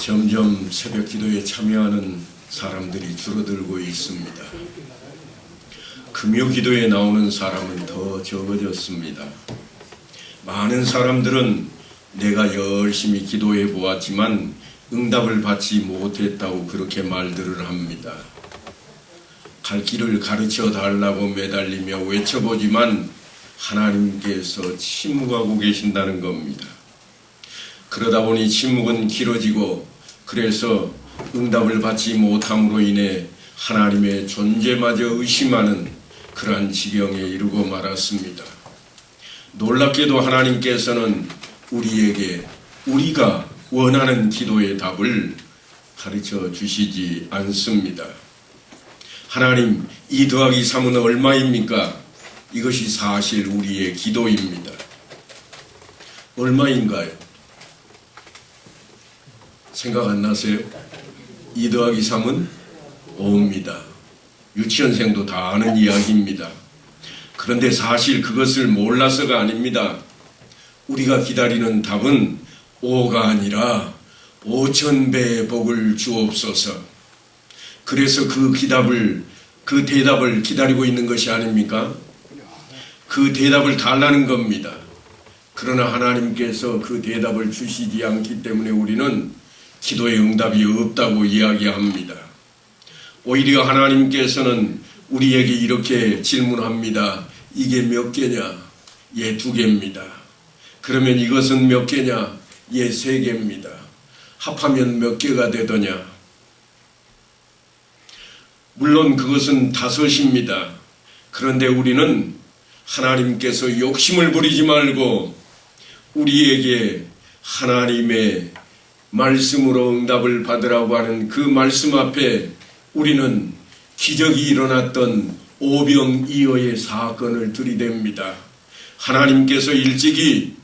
점점 새벽 기도에 참여하는 사람들이 줄어들고 있습니다. 금요 기도에 나오는 사람은 더 적어졌습니다. 많은 사람들은 내가 열심히 기도해 보았지만 응답을 받지 못했다고 그렇게 말들을 합니다. 갈 길을 가르쳐 달라고 매달리며 외쳐보지만 하나님께서 침묵하고 계신다는 겁니다. 그러다 보니 침묵은 길어지고 그래서 응답을 받지 못함으로 인해 하나님의 존재마저 의심하는 그러한 지경에 이르고 말았습니다. 놀랍게도 하나님께서는 우리에게 우리가 원하는 기도의 답을 가르쳐 주시지 않습니다. 하나님, 이 더하기 3은 얼마입니까? 이것이 사실 우리의 기도입니다. 얼마인가요? 생각 안 나세요? 2 더하기 3은 5입니다. 유치원생도 다 아는 이야기입니다. 그런데 사실 그것을 몰라서가 아닙니다. 우리가 기다리는 답은 5가 아니라 5천 배의 복을 주옵소서. 그래서 그 기답을, 그 대답을 기다리고 있는 것이 아닙니까? 그 대답을 달라는 겁니다. 그러나 하나님께서 그 대답을 주시지 않기 때문에 우리는 기도의 응답이 없다고 이야기합니다. 오히려 하나님께서는 우리에게 이렇게 질문합니다. 이게 몇 개냐? 예, 두 개입니다. 그러면 이것은 몇 개냐? 예, 세 개입니다. 합하면 몇 개가 되더냐? 물론 그것은 다섯입니다. 그런데 우리는 하나님께서 욕심을 부리지 말고 우리에게 하나님의 말씀으로 응답을 받으라고 하는 그 말씀 앞에 우리는 기적이 일어났던 오병이어의 사건을 들이댑니다. 하나님께서 일찍이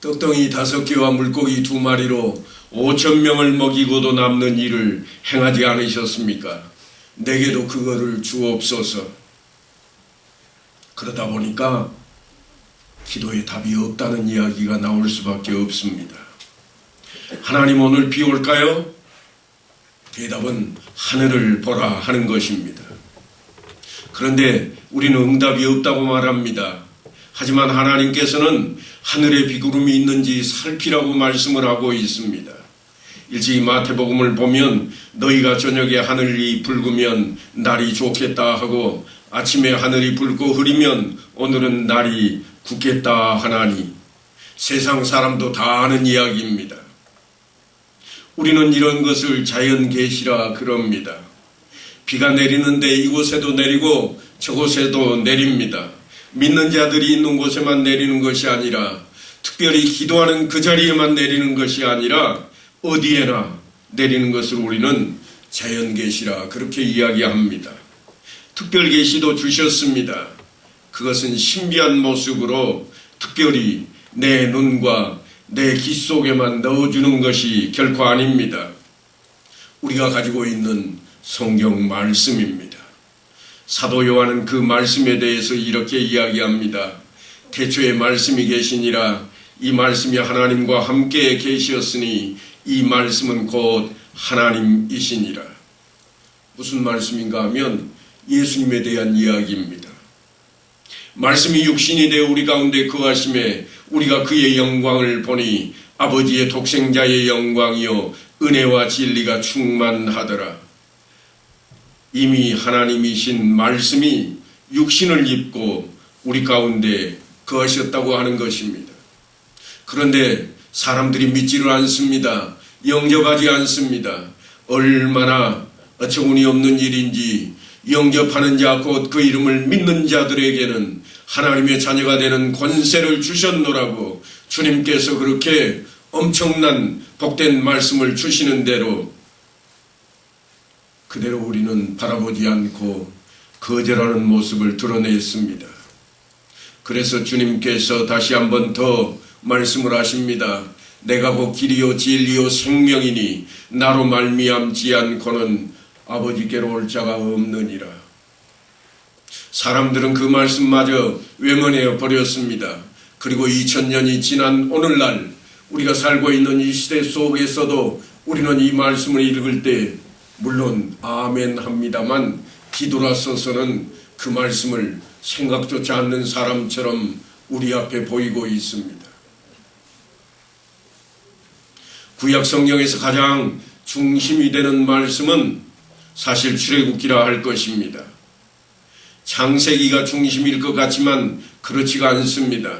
떡덩이 다섯 개와 물고기 두 마리로 오천 명을 먹이고도 남는 일을 행하지 않으셨습니까? 내게도 그거를 주옵소서. 그러다 보니까 기도에 답이 없다는 이야기가 나올 수밖에 없습니다. 하나님 오늘 비 올까요? 대답은 하늘을 보라 하는 것입니다. 그런데 우리는 응답이 없다고 말합니다. 하지만 하나님께서는 하늘에 비구름이 있는지 살피라고 말씀을 하고 있습니다. 일찍 마태복음을 보면 너희가 저녁에 하늘이 붉으면 날이 좋겠다 하고 아침에 하늘이 붉고 흐리면 오늘은 날이 굳겠다 하나니 세상 사람도 다 아는 이야기입니다. 우리는 이런 것을 자연 계시라 그럽니다. 비가 내리는데 이곳에도 내리고 저곳에도 내립니다. 믿는 자들이 있는 곳에만 내리는 것이 아니라 특별히 기도하는 그 자리에만 내리는 것이 아니라 어디에나 내리는 것을 우리는 자연 계시라 그렇게 이야기합니다. 특별 계시도 주셨습니다. 그것은 신비한 모습으로 특별히 내 눈과 내 귀 속에만 넣어주는 것이 결코 아닙니다. 우리가 가지고 있는 성경 말씀입니다. 사도 요한은 그 말씀에 대해서 이렇게 이야기합니다. 태초에 말씀이 계시니라 이 말씀이 하나님과 함께 계시었으니 이 말씀은 곧 하나님이시니라. 무슨 말씀인가 하면 예수님에 대한 이야기입니다. 말씀이 육신이 되어 우리 가운데 거하심에 우리가 그의 영광을 보니 아버지의 독생자의 영광이요 은혜와 진리가 충만하더라. 이미 하나님이신 말씀이 육신을 입고 우리 가운데 거하셨다고 하는 것입니다. 그런데 사람들이 믿지를 않습니다. 영접하지 않습니다. 얼마나 어처구니 없는 일인지 영접하는 자 곧 그 이름을 믿는 자들에게는 하나님의 자녀가 되는 권세를 주셨노라고 주님께서 그렇게 엄청난 복된 말씀을 주시는 대로 그대로 우리는 바라보지 않고 거절하는 모습을 드러냈습니다. 그래서 주님께서 다시 한 번 더 말씀을 하십니다. 내가 곧 길이요 진리요 생명이니 나로 말미암지 않고는 아버지께로 올 자가 없느니라. 사람들은 그 말씀마저 외면해 버렸습니다. 그리고 2000년이 지난 오늘날 우리가 살고 있는 이 시대 속에서도 우리는 이 말씀을 읽을 때 물론 아멘 합니다만 뒤돌아서서는 그 말씀을 생각조차 않는 사람처럼 우리 앞에 보이고 있습니다. 구약 성경에서 가장 중심이 되는 말씀은 사실 출애굽기라 할 것입니다. 창세기가 중심일 것 같지만 그렇지가 않습니다.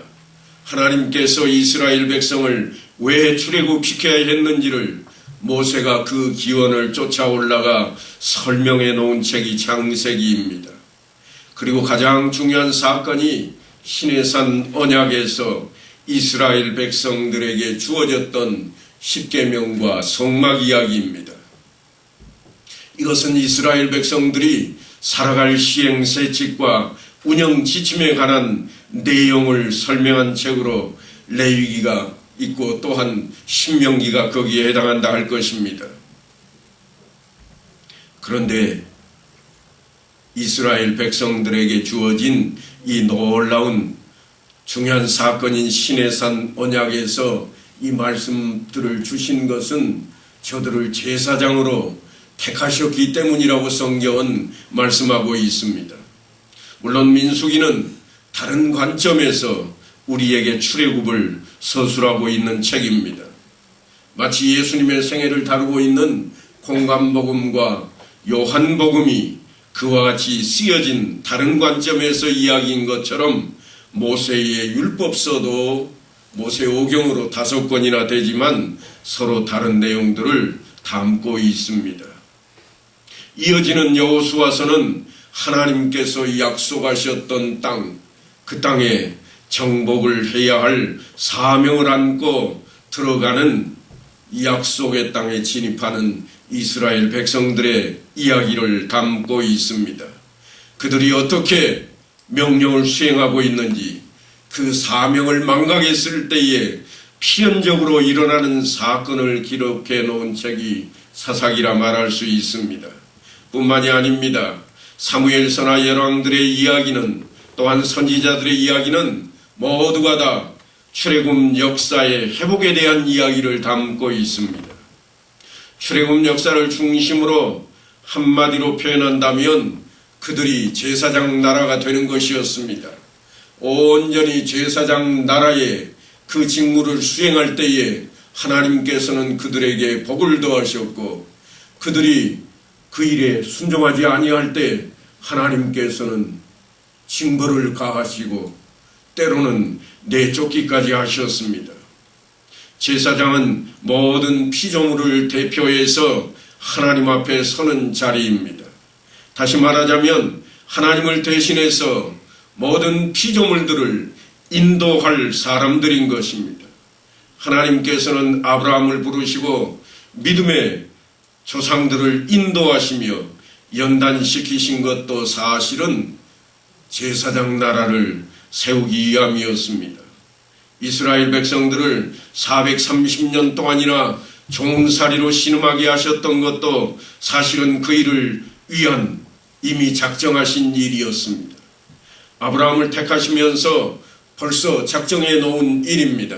하나님께서 이스라엘 백성을 왜 출애굽시켜야 했는지를 모세가 그 기원을 쫓아 올라가 설명해 놓은 책이 창세기입니다. 그리고 가장 중요한 사건이 시내산 언약에서 이스라엘 백성들에게 주어졌던 십계명과 성막 이야기입니다. 이것은 이스라엘 백성들이 살아갈 시행 세칙과 운영 지침에 관한 내용을 설명한 책으로 레위기가 있고 또한 신명기가 거기에 해당한다 할 것입니다. 그런데 이스라엘 백성들에게 주어진 이 놀라운 중요한 사건인 시내산 언약에서 이 말씀들을 주신 것은 저들을 제사장으로 택하셨기 때문이라고 성경은 말씀하고 있습니다. 물론 민수기는 다른 관점에서 우리에게 출애굽을 서술하고 있는 책입니다. 마치 예수님의 생애를 다루고 있는 공간복음과 요한복음이 그와 같이 쓰여진 다른 관점에서 이야기인 것처럼 모세의 율법서도 모세 오경으로 다섯 권이나 되지만 서로 다른 내용들을 담고 있습니다. 이어지는 여호수아서는 하나님께서 약속하셨던 땅, 그 땅에 정복을 해야 할 사명을 안고 들어가는 약속의 땅에 진입하는 이스라엘 백성들의 이야기를 담고 있습니다. 그들이 어떻게 명령을 수행하고 있는지 그 사명을 망각했을 때에 필연적으로 일어나는 사건을 기록해 놓은 책이 사사기라 말할 수 있습니다. 뿐만이 아닙니다. 사무엘서나 열왕들의 이야기는 또한 선지자들의 이야기는 모두가 다 출애굽 역사의 회복에 대한 이야기를 담고 있습니다. 출애굽 역사를 중심으로 한마디로 표현한다면 그들이 제사장 나라가 되는 것이었습니다. 온전히 제사장 나라의 그 직무를 수행할 때에 하나님께서는 그들에게 복을 더하셨고 그들이 그 일에 순종하지 아니할 때 하나님께서는 징벌을 가하시고 때로는 내쫓기까지 하셨습니다. 제사장은 모든 피조물을 대표해서 하나님 앞에 서는 자리입니다. 다시 말하자면 하나님을 대신해서 모든 피조물들을 인도할 사람들인 것입니다. 하나님께서는 아브라함을 부르시고 믿음의 조상들을 인도하시며 연단시키신 것도 사실은 제사장 나라를 세우기 위함이었습니다. 이스라엘 백성들을 430년 동안이나 종살이로 신음하게 하셨던 것도 사실은 그 일을 위한 이미 작정하신 일이었습니다. 아브라함을 택하시면서 벌써 작정해 놓은 일입니다.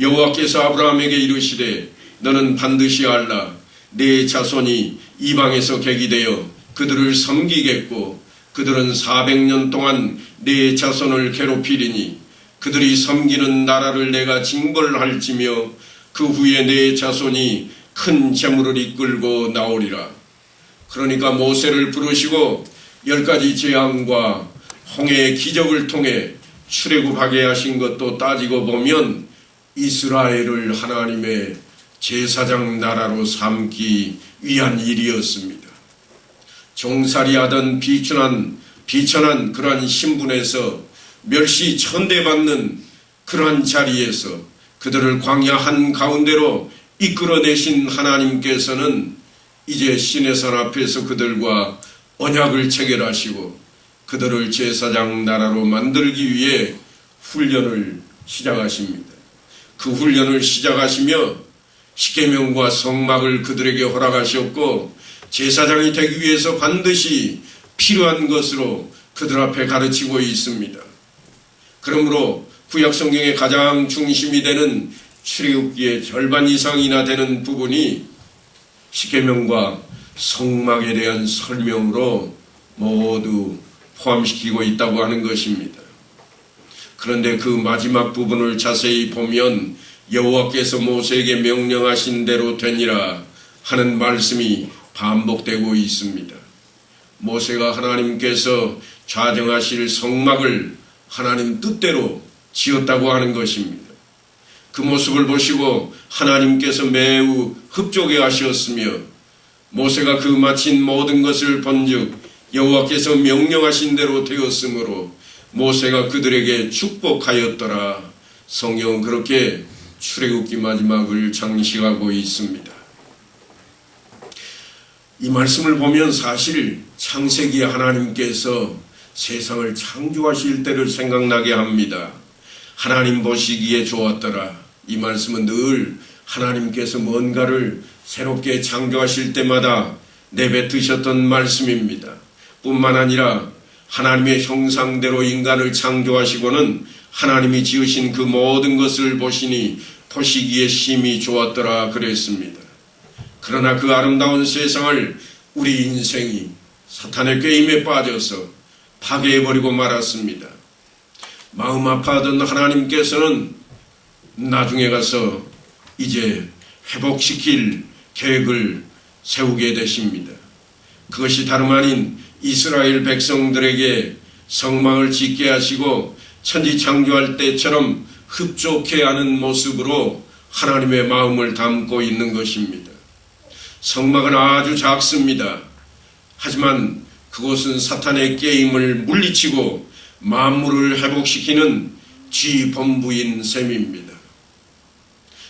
여호와께서 아브라함에게 이르시되 너는 반드시 알라 내 자손이 이방에서 객이되어 그들을 섬기겠고 그들은 400년 동안 내 자손을 괴롭히리니 그들이 섬기는 나라를 내가 징벌할지며 그 후에 내 자손이 큰 재물을 이끌고 나오리라. 그러니까 모세를 부르시고 열 가지 재앙과 홍해의 기적을 통해 출애굽하게 하신 것도 따지고 보면 이스라엘을 하나님의 제사장 나라로 삼기 위한 일이었습니다. 종살이하던 비천한 비천한 그러한 신분에서 멸시 천대받는 그러한 자리에서 그들을 광야 한 가운데로 이끌어내신 하나님께서는 이제 신의 선 앞에서 그들과 언약을 체결하시고 그들을 제사장 나라로 만들기 위해 훈련을 시작하십니다. 그 훈련을 시작하시며 십계명과 성막을 그들에게 허락하셨고 제사장이 되기 위해서 반드시 필요한 것으로 그들 앞에 가르치고 있습니다. 그러므로 구약 성경의 가장 중심이 되는 출애굽기의 절반 이상이나 되는 부분이 십계명과 성막에 대한 설명으로 모두 포함시키고 있다고 하는 것입니다. 그런데 그 마지막 부분을 자세히 보면 여호와께서 모세에게 명령하신 대로 되니라 하는 말씀이 반복되고 있습니다. 모세가 하나님께서 좌정하실 성막을 하나님 뜻대로 지었다고 하는 것입니다. 그 모습을 보시고 하나님께서 매우 흡족해 하셨으며 모세가 그 마친 모든 것을 본즉 여호와께서 명령하신 대로 되었으므로 모세가 그들에게 축복하였더라. 성경은 그렇게 출애굽기 마지막을 장식하고 있습니다. 이 말씀을 보면 사실 창세기 하나님께서 세상을 창조하실 때를 생각나게 합니다. 하나님 보시기에 좋았더라. 이 말씀은 늘 하나님께서 뭔가를 새롭게 창조하실 때마다 내뱉으셨던 말씀입니다. 뿐만 아니라 하나님의 형상대로 인간을 창조하시고는 하나님이 지으신 그 모든 것을 보시니 보시기에 심히 좋았더라 그랬습니다. 그러나 그 아름다운 세상을 우리 인생이 사탄의 게임에 빠져서 파괴해버리고 말았습니다. 마음 아파하던 하나님께서는 나중에 가서 이제 회복시킬 계획을 세우게 되십니다. 그것이 다름 아닌 이스라엘 백성들에게 성망을 짓게 하시고 천지 창조할 때처럼 흡족해 하는 모습으로 하나님의 마음을 담고 있는 것입니다. 성막은 아주 작습니다. 하지만 그곳은 사탄의 게임을 물리치고 만물을 회복시키는 쥐본부인 셈입니다.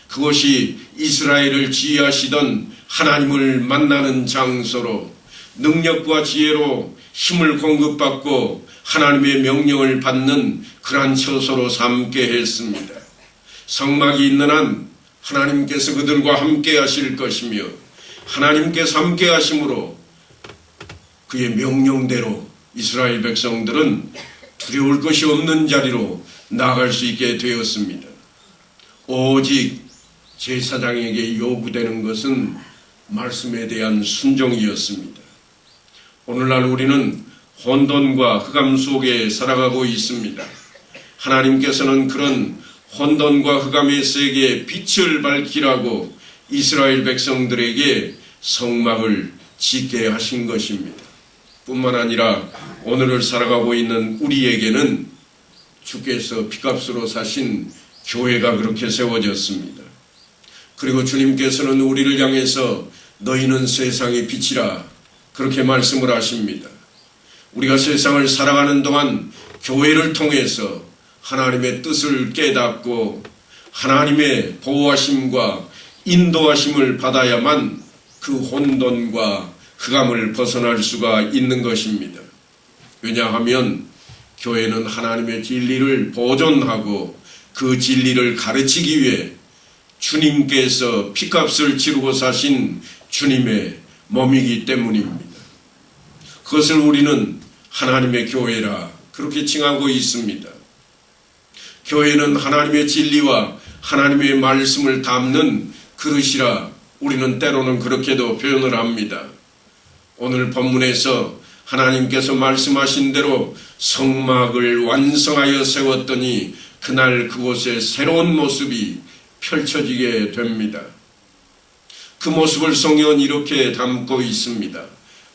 그것이 이스라엘을 지휘하시던 하나님을 만나는 장소로 능력과 지혜로 힘을 공급받고 하나님의 명령을 받는 그러한 처소로 삼게 했습니다. 성막이 있는 한 하나님께서 그들과 함께 하실 것이며 하나님께서 함께 하심으로 그의 명령대로 이스라엘 백성들은 두려울 것이 없는 자리로 나아갈 수 있게 되었습니다. 오직 제사장에게 요구되는 것은 말씀에 대한 순종이었습니다. 오늘날 우리는 혼돈과 흑암 속에 살아가고 있습니다. 하나님께서는 그런 혼돈과 흑암의 세계에 빛을 밝히라고 이스라엘 백성들에게 성막을 짓게 하신 것입니다. 뿐만 아니라 오늘을 살아가고 있는 우리에게는 주께서 피값으로 사신 교회가 그렇게 세워졌습니다. 그리고 주님께서는 우리를 향해서 너희는 세상의 빛이라 그렇게 말씀을 하십니다. 우리가 세상을 살아가는 동안 교회를 통해서 하나님의 뜻을 깨닫고 하나님의 보호하심과 인도하심을 받아야만 그 혼돈과 흑암을 벗어날 수가 있는 것입니다. 왜냐하면 교회는 하나님의 진리를 보존하고 그 진리를 가르치기 위해 주님께서 피값을 치르고 사신 주님의 몸이기 때문입니다. 그것을 우리는 하나님의 교회라 그렇게 칭하고 있습니다. 교회는 하나님의 진리와 하나님의 말씀을 담는 그릇이라 우리는 때로는 그렇게도 표현을 합니다. 오늘 본문에서 하나님께서 말씀하신 대로 성막을 완성하여 세웠더니 그날 그곳에 새로운 모습이 펼쳐지게 됩니다. 그 모습을 성경은 이렇게 담고 있습니다.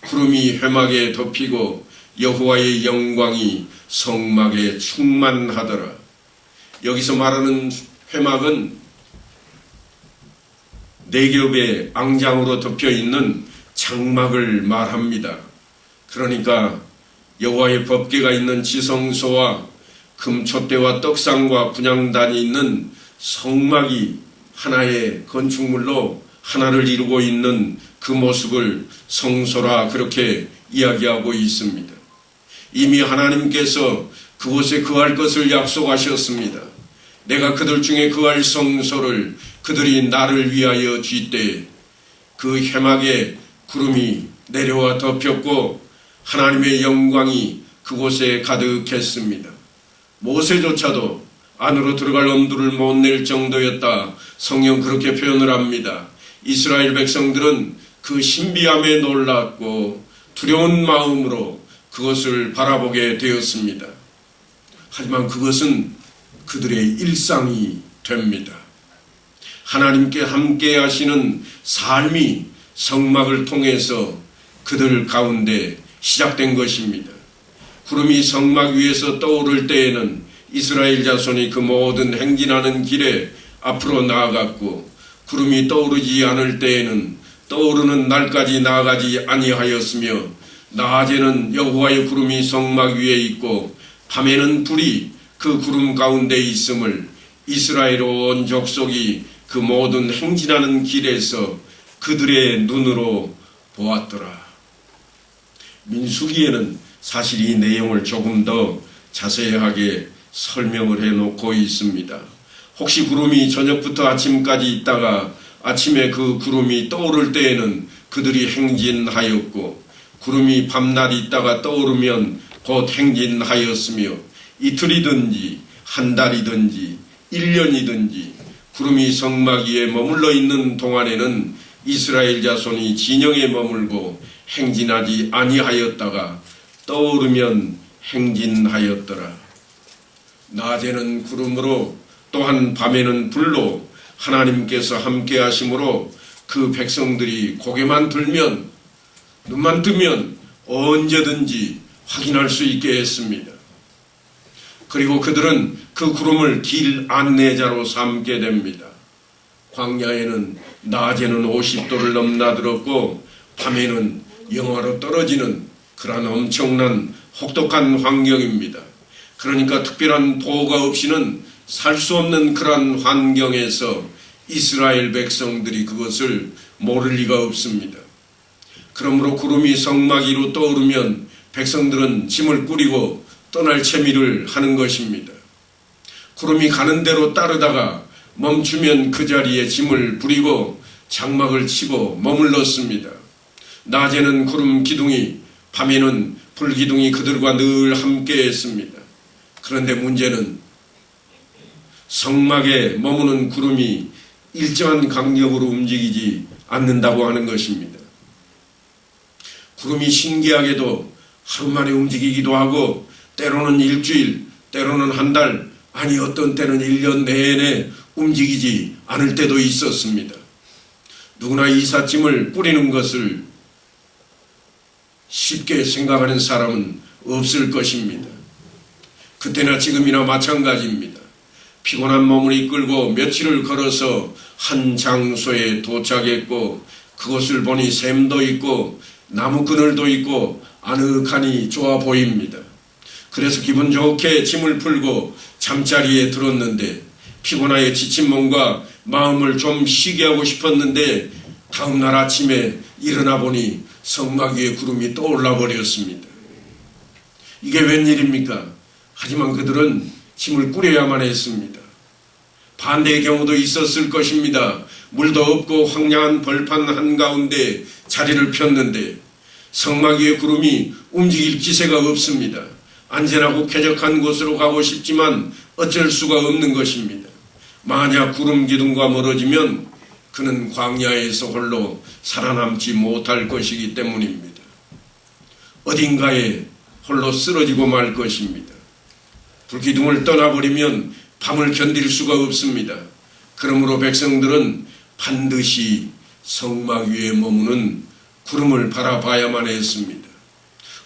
구름이 회막에 덮이고 여호와의 영광이 성막에 충만하더라. 여기서 말하는 회막은 네 겹의 앙장으로 덮여 있는 장막을 말합니다. 그러니까 여호와의 법궤가 있는 지성소와 금촛대와 떡상과 분향단이 있는 성막이 하나의 건축물로 하나를 이루고 있는 그 모습을 성소라 그렇게 이야기하고 있습니다. 이미 하나님께서 그곳에 거할 것을 약속하셨습니다. 내가 그들 중에 거할 성소를 그들이 나를 위하여 쥐때 그 해막에 구름이 내려와 덮였고 하나님의 영광이 그곳에 가득했습니다. 모세조차도 안으로 들어갈 엄두를 못 낼 정도였다. 성령 그렇게 표현을 합니다. 이스라엘 백성들은 그 신비함에 놀랐고 두려운 마음으로 그것을 바라보게 되었습니다. 하지만 그것은 그들의 일상이 됩니다. 하나님께 함께 하시는 삶이 성막을 통해서 그들 가운데 시작된 것입니다. 구름이 성막 위에서 떠오를 때에는 이스라엘 자손이 그 모든 행진하는 길에 앞으로 나아갔고 구름이 떠오르지 않을 때에는 떠오르는 날까지 나아가지 아니하였으며 낮에는 여호와의 구름이 성막 위에 있고 밤에는 불이 그 구름 가운데 있음을 이스라엘 온 족속이 그 모든 행진하는 길에서 그들의 눈으로 보았더라. 민수기에는 사실 이 내용을 조금 더 자세하게 설명을 해 놓고 있습니다. 혹시 구름이 저녁부터 아침까지 있다가 아침에 그 구름이 떠오를 때에는 그들이 행진하였고 구름이 밤낮 있다가 떠오르면 곧 행진하였으며 이틀이든지 한 달이든지 1년이든지 구름이 성막 위에 머물러 있는 동안에는 이스라엘 자손이 진영에 머물고 행진하지 아니하였다가 떠오르면 행진하였더라. 낮에는 구름으로 또한 밤에는 불로 하나님께서 함께 하심으로 그 백성들이 고개만 들면 눈만 뜨면 언제든지 확인할 수 있게 했습니다. 그리고 그들은 그 구름을 길 안내자로 삼게 됩니다. 광야에는 낮에는 50도를 넘나들었고 밤에는 영하로 떨어지는 그러한 엄청난 혹독한 환경입니다. 그러니까 특별한 보호가 없이는 살 수 없는 그러한 환경에서 이스라엘 백성들이 그것을 모를 리가 없습니다. 그러므로 구름이 성막 위로 떠오르면 백성들은 짐을 꾸리고 떠날 채미를 하는 것입니다. 구름이 가는 대로 따르다가 멈추면 그 자리에 짐을 부리고 장막을 치고 머물렀습니다. 낮에는 구름 기둥이, 밤에는 불 기둥이 그들과 늘 함께 했습니다. 그런데 문제는 성막에 머무는 구름이 일정한 강력으로 움직이지 않는다고 하는 것입니다. 구름이 신기하게도 하루 만에 움직이기도 하고 때로는 일주일, 때로는 한 달, 아니 어떤 때는 1년 내내 움직이지 않을 때도 있었습니다. 누구나 이삿짐을 뿌리는 것을 쉽게 생각하는 사람은 없을 것입니다. 그때나 지금이나 마찬가지입니다. 피곤한 몸을 이끌고 며칠을 걸어서 한 장소에 도착했고 그것을 보니 샘도 있고 나무 그늘도 있고 아늑하니 좋아 보입니다. 그래서 기분 좋게 짐을 풀고 잠자리에 들었는데 피곤하여 지친 몸과 마음을 좀 쉬게 하고 싶었는데 다음날 아침에 일어나 보니 성막 위에 구름이 떠올라 버렸습니다. 이게 웬일입니까? 하지만 그들은 짐을 꾸려야만 했습니다. 반대의 경우도 있었을 것입니다. 물도 없고 황량한 벌판 한가운데 자리를 폈는데 성막 위에 구름이 움직일 기세가 없습니다. 안전하고 쾌적한 곳으로 가고 싶지만 어쩔 수가 없는 것입니다. 만약 구름 기둥과 멀어지면 그는 광야에서 홀로 살아남지 못할 것이기 때문입니다. 어딘가에 홀로 쓰러지고 말 것입니다. 불기둥을 떠나버리면 밤을 견딜 수가 없습니다. 그러므로 백성들은 반드시 성막 위에 머무는 구름을 바라봐야만 했습니다.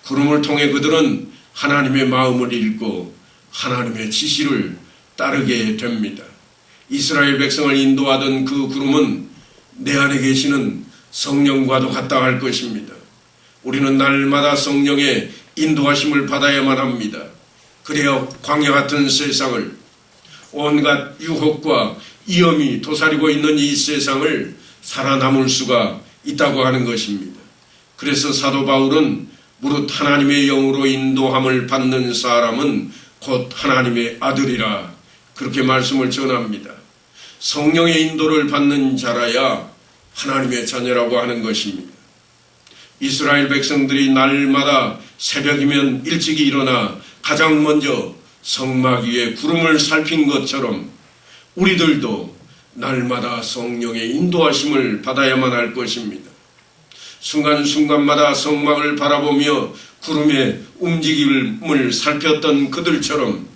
구름을 통해 그들은 하나님의 마음을 읽고 하나님의 지시를 따르게 됩니다. 이스라엘 백성을 인도하던 그 구름은 내 안에 계시는 성령과도 같다 할 것입니다. 우리는 날마다 성령의 인도하심을 받아야만 합니다. 그래야 광야 같은 세상을 온갖 유혹과 위험이 도사리고 있는 이 세상을 살아남을 수가 있다고 하는 것입니다. 그래서 사도 바울은 무릇 하나님의 영으로 인도함을 받는 사람은 곧 하나님의 아들이라 그렇게 말씀을 전합니다. 성령의 인도를 받는 자라야 하나님의 자녀라고 하는 것입니다. 이스라엘 백성들이 날마다 새벽이면 일찍이 일어나 가장 먼저 성막 위에 구름을 살핀 것처럼 우리들도 날마다 성령의 인도하심을 받아야만 할 것입니다. 순간순간마다 성막을 바라보며 구름의 움직임을 살폈던 그들처럼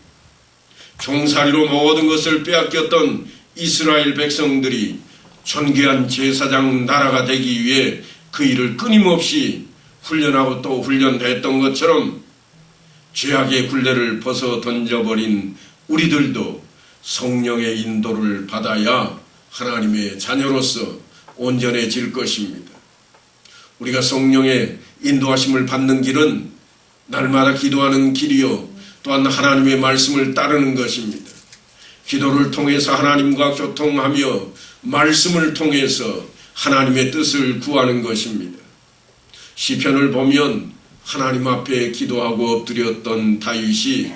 종살이로 모든 것을 빼앗겼던 이스라엘 백성들이 존귀한 제사장 나라가 되기 위해 그 일을 끊임없이 훈련하고 또 훈련했던 것처럼 죄악의 굴레를 벗어 던져버린 우리들도 성령의 인도를 받아야 하나님의 자녀로서 온전해질 것입니다. 우리가 성령의 인도하심을 받는 길은 날마다 기도하는 길이요 또한 하나님의 말씀을 따르는 것입니다. 기도를 통해서 하나님과 교통하며 말씀을 통해서 하나님의 뜻을 구하는 것입니다. 시편을 보면 하나님 앞에 기도하고 엎드렸던 다윗이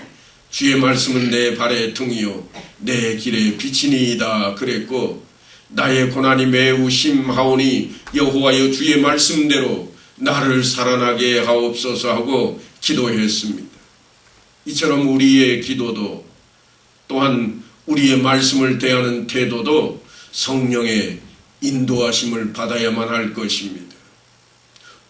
주의 말씀은 내 발의 등이요 내 길의 빛이니이다 그랬고 나의 고난이 매우 심하오니 여호와여 주의 말씀대로 나를 살아나게 하옵소서 하고 기도했습니다. 이처럼 우리의 기도도 또한 우리의 말씀을 대하는 태도도 성령의 인도하심을 받아야만 할 것입니다.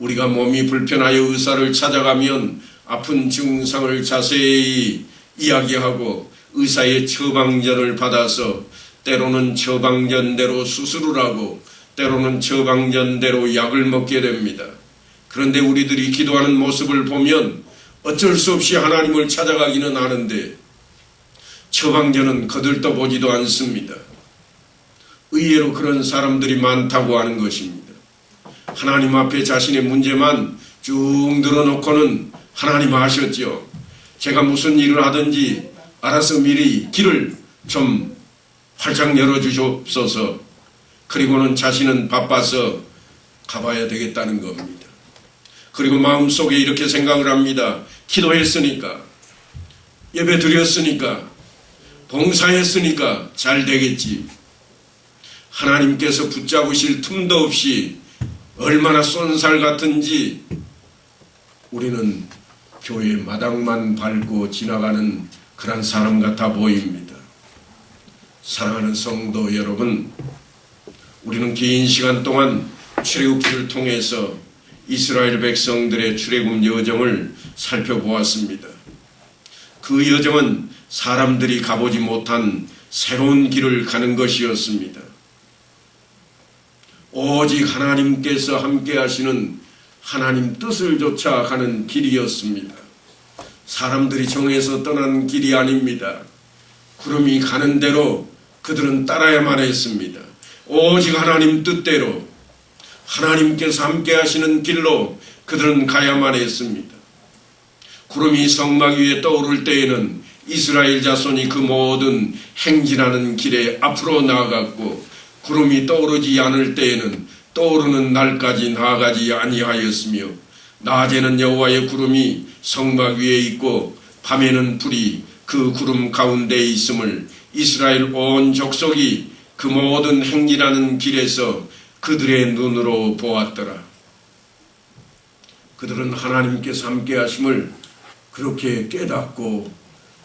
우리가 몸이 불편하여 의사를 찾아가면 아픈 증상을 자세히 이야기하고 의사의 처방전을 받아서 때로는 처방전대로 수술을 하고 때로는 처방전대로 약을 먹게 됩니다. 그런데 우리들이 기도하는 모습을 보면 어쩔 수 없이 하나님을 찾아가기는 하는데 처방전은 거들떠 보지도 않습니다. 의외로 그런 사람들이 많다고 하는 것입니다. 하나님 앞에 자신의 문제만 쭉 늘어놓고는 하나님 아셨죠. 제가 무슨 일을 하든지 알아서 미리 길을 좀 활짝 열어주시옵소서. 그리고는 자신은 바빠서 가봐야 되겠다는 겁니다. 그리고 마음속에 이렇게 생각을 합니다. 기도했으니까, 예배 드렸으니까, 봉사했으니까 잘 되겠지. 하나님께서 붙잡으실 틈도 없이 얼마나 쏜살 같은지 우리는 교회 마당만 밟고 지나가는 그런 사람 같아 보입니다. 사랑하는 성도 여러분, 우리는 긴 시간 동안 출애굽기를 통해서 이스라엘 백성들의 출애굽 여정을 살펴보았습니다. 그 여정은 사람들이 가보지 못한 새로운 길을 가는 것이었습니다. 오직 하나님께서 함께 하시는 하나님 뜻을 쫓아 가는 길이었습니다. 사람들이 정해서 떠난 길이 아닙니다. 구름이 가는 대로 그들은 따라야만 했습니다. 오직 하나님 뜻대로 하나님께서 함께 하시는 길로 그들은 가야만 했습니다. 구름이 성막 위에 떠오를 때에는 이스라엘 자손이 그 모든 행진하는 길에 앞으로 나아갔고 구름이 떠오르지 않을 때에는 떠오르는 날까지 나아가지 아니하였으며 낮에는 여호와의 구름이 성막 위에 있고 밤에는 불이 그 구름 가운데 있음을 이스라엘 온 족속이 그 모든 행진하는 길에서 그들의 눈으로 보았더라. 그들은 하나님께서 함께 하심을 그렇게 깨닫고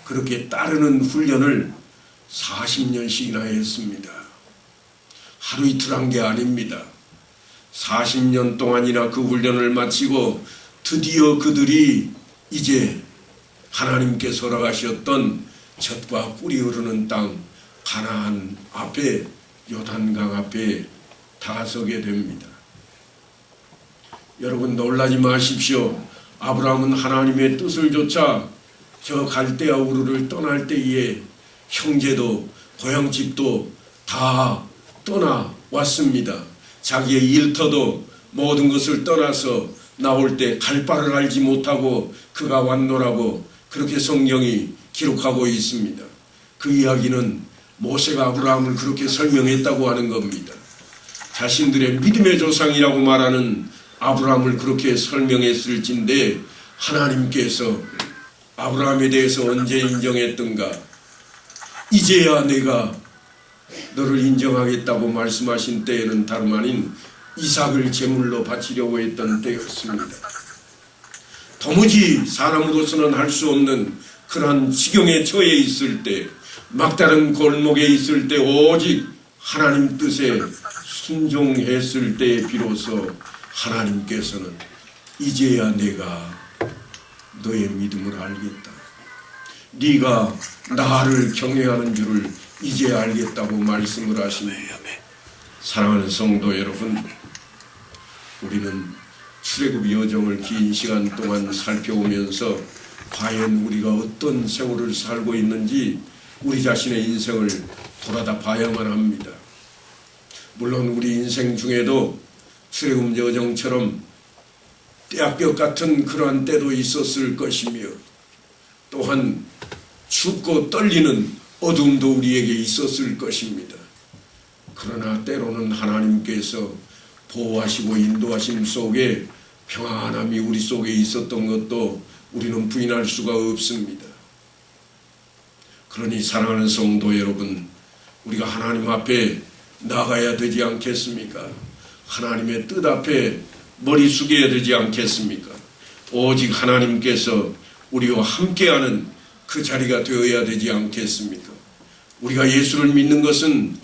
그렇게 따르는 훈련을 40년씩이나 했습니다. 하루 이틀 한 게 아닙니다. 40년 동안이나 그 훈련을 마치고 드디어 그들이 이제 하나님께서 허락하셨던 젖과 꿀이 흐르는 땅 가나안 앞에 요단강 앞에 다서게 됩니다. 여러분 놀라지 마십시오. 아브라함은 하나님의 뜻을 좇아 저 갈대아 우르를 떠날 때에 형제도 고향집도 다 떠나 왔습니다. 자기의 일터도 모든 것을 떠나서 나올 때 갈 바를 알지 못하고 그가 왔노라고 그렇게 성경이 기록하고 있습니다. 그 이야기는 모세가 아브라함을 그렇게 설명했다고 하는 겁니다. 자신들의 믿음의 조상이라고 말하는 아브라함을 그렇게 설명했을진데 하나님께서 아브라함에 대해서 언제 인정했던가 이제야 내가 너를 인정하겠다고 말씀하신 때에는 다름 아닌 이삭을 제물로 바치려고 했던 때였습니다. 도무지 사람으로서는 할 수 없는 그러한 지경에 처해 있을 때 막다른 골목에 있을 때 오직 하나님 뜻에 순종했을 때 비로소 하나님께서는 이제야 내가 너의 믿음을 알겠다. 네가 나를 경외하는 줄을 이제 알겠다고 말씀을 하십니다. 사랑하는 성도 여러분, 우리는 출애굽 여정을 긴 시간 동안 살펴오면서 과연 우리가 어떤 세월을 살고 있는지 우리 자신의 인생을 돌아다 봐야만 합니다. 물론 우리 인생 중에도 출애굽 여정처럼 떼약볕 같은 그러한 때도 있었을 것이며 또한 춥고 떨리는 어둠도 우리에게 있었을 것입니다. 그러나 때로는 하나님께서 보호하시고 인도하심 속에 평안함이 우리 속에 있었던 것도 우리는 부인할 수가 없습니다. 그러니 사랑하는 성도 여러분, 우리가 하나님 앞에 나가야 되지 않겠습니까? 하나님의 뜻 앞에 머리 숙여야 되지 않겠습니까? 오직 하나님께서 우리와 함께하는 그 자리가 되어야 되지 않겠습니까? 우리가 예수를 믿는 것은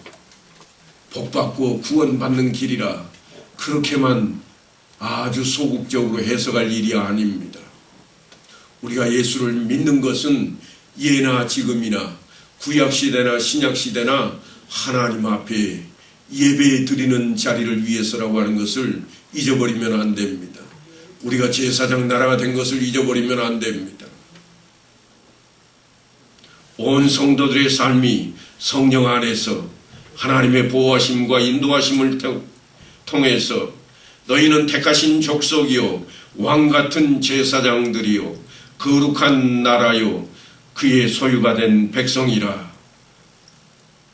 복받고 구원받는 길이라 그렇게만 아주 소극적으로 해석할 일이 아닙니다. 우리가 예수를 믿는 것은 예나 지금이나 구약시대나 신약시대나 하나님 앞에 예배 드리는 자리를 위해서라고 하는 것을 잊어버리면 안 됩니다. 우리가 제사장 나라가 된 것을 잊어버리면 안 됩니다. 온 성도들의 삶이 성령 안에서 하나님의 보호하심과 인도하심을 통해서 너희는 택하신 족속이요 왕 같은 제사장들이요 거룩한 나라요 그의 소유가 된 백성이라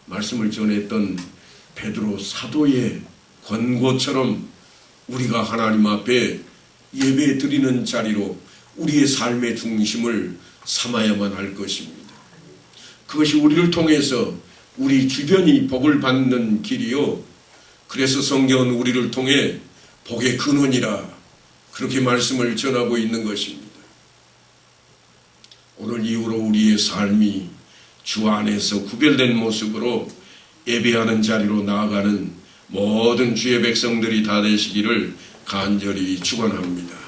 말씀을 전했던 베드로 사도의 권고처럼 우리가 하나님 앞에 예배 드리는 자리로 우리의 삶의 중심을 삼아야만 할 것입니다. 그것이 우리를 통해서 우리 주변이 복을 받는 길이요. 그래서 성경은 우리를 통해 복의 근원이라 그렇게 말씀을 전하고 있는 것입니다. 오늘 이후로 우리의 삶이 주 안에서 구별된 모습으로 예배하는 자리로 나아가는 모든 주의 백성들이 다 되시기를 간절히 축원합니다.